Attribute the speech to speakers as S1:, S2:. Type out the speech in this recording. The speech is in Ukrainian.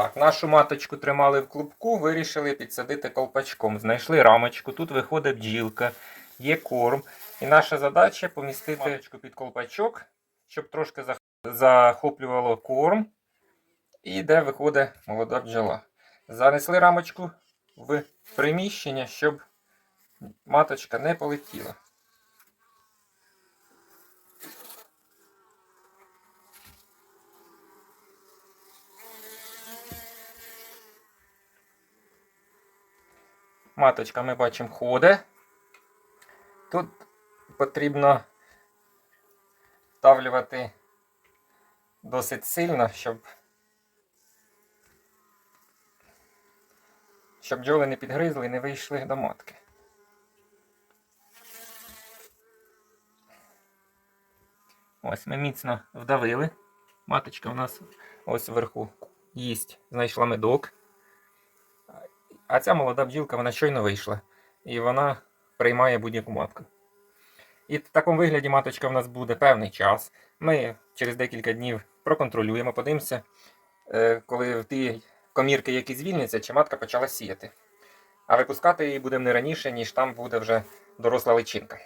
S1: Так, нашу маточку тримали в клубку, вирішили підсадити колпачком. Знайшли рамочку, тут виходить бджілка, є корм. І наша задача помістити маточку під колпачок, щоб трошки захоплювало корм. І де виходить молода бджола. Занесли рамочку в приміщення, щоб маточка не полетіла. Маточка, ми бачимо, ходить. Тут потрібно втавлювати досить сильно, щоб, щоб бджоли не підгризли і не вийшли до матки. Ось ми міцно вдавили. Маточка у нас ось вверху їсть, знайшла медок. А ця молода бджілка вона щойно вийшла. І вона приймає будь-яку матку. І в такому вигляді маточка в нас буде певний час. Ми через декілька днів проконтролюємо, подивимося, е, коли в ті комірки, які звільняться, чи матка почала сіяти. А випускати її будемо не раніше, ніж там буде вже доросла личинка.